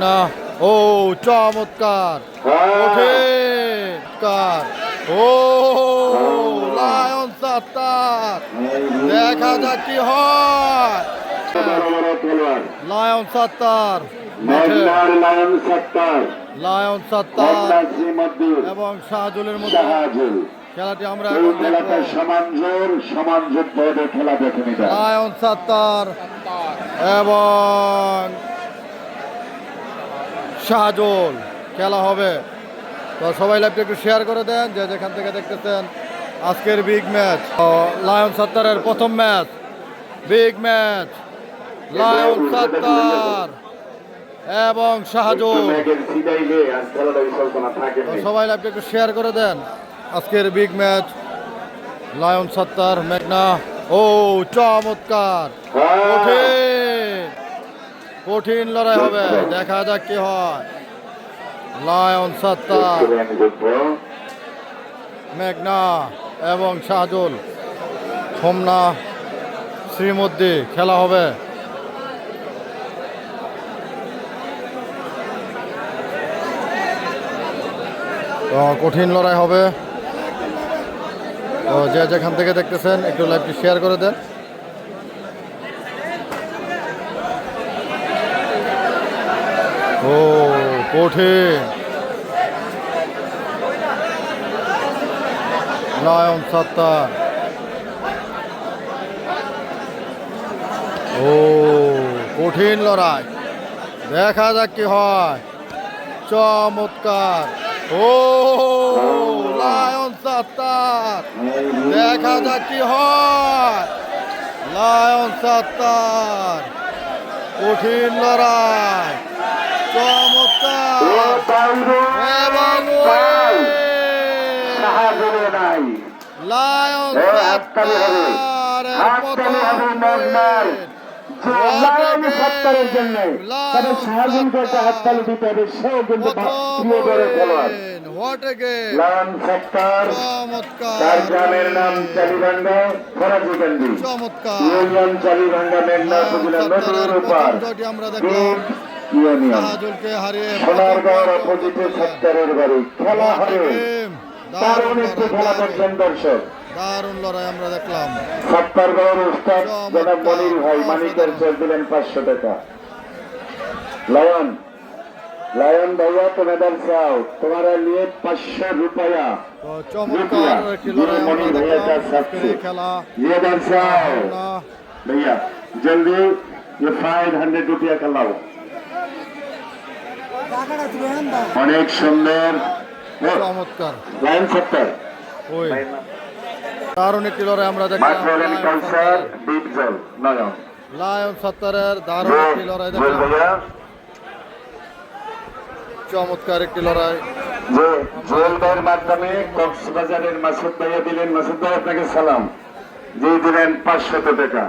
মেঘনা ও চমৎকার। চমৎকার ও লায়ন সাত্তার। দেখা যাক কি হয়। Lion Sattar. Lion Sattar. Lion Sattar. এবং শাহজুলের মধ্যে খেলাটি আমরা এখন দেখব। সমান জোর সমান যুদ্ধ খেলা দেখে নিতে লায়ন সাত্তার। এবং শাহজুল খেলা হবে। তো সবাই লাইভটা একটু শেয়ার করে দেন যে যেখান থেকে দেখতেছেন আজকের বিগ ম্যাচ লায়ন সাত্তারের প্রথম match big match Lion Sattar এবং শাহজুল। সবাই লাইভটা একটু শেয়ার করে দেন আজকের বিগ ম্যাচ লায়ন সত্তার মেঘনা। ও চমৎকার। কঠিন কঠিন লড়াই হবে, দেখা যাক কি হয়। লায়ন সত্তার মেঘনা এবং শাহজুল। হোমনা শ্রীমদ্দি, খেলা হবে। কঠিন লড়াই হবে। যে যেখান থেকে দেখতেছেন, একটু লাইভটি শেয়ার করে দেন। ও, কঠিন। লায়ন সত্তার ও, কঠিন লড়াই। দেখা যাক কি হয়। চমৎকার। ও, লায়ন সত্তার দেখা যাক কি হয়। লায়ন সত্তার কঠিন লড়াই। নাই। লায়ন সত্তরের জন্য তবে শাহাজুলকে একটা হাততালি দিতে হবে সেও কিন্তু প্রিয় দলের খেলোয়াড়। হোয়াট এ গেম লায়ন সত্তর তার গ্রামের নাম চালিভাঙ্গা ফরাজিকান্দি চমৎকার। চালিভাঙ্গা মেঘনা উপজেলা নদীর উপার আমরা দেখলাম। ইউনিয়ন শাহজুলকে হারিয়ে সোনারগড় অপোজিটে সত্তরের বাড়ি খেলা হবে দারুণ একটি খেলা দেখবেন দর্শক দারুণ লড়াই আমরা দেখলাম সত্তরগড় উস্তাদ জনাব মনির ভাই মানিকের চেয়ে দিলেন পাঁচশো টাকা লায়ন লায়ন ভাইয়া তোমাদের চাও তোমারা নিয়ে পাঁচশো রুপয়া তো চমৎকার একটি লড়াই আমরা দেখলাম আজকের এই খেলা ये दर्शाओ না, भैया जल्दी ये फाइव हंड्रेड रुपया का लाओ অনেক সুন্দর। চমৎকার। লাইন সত্তর ওই। দারুণ একটি লড়াই আমরা দেখলাম। লায়ন সত্তরের দারুণ একটি লড়াই দেখলাম। চমৎকার একটি লড়াই। মাধ্যমে কক্সবাজারের মাসুদ ভাইয়া দিলেন। মাসুদ ভাই আপনাকে সালাম। যে দিলেন পাঁচশত টাকা।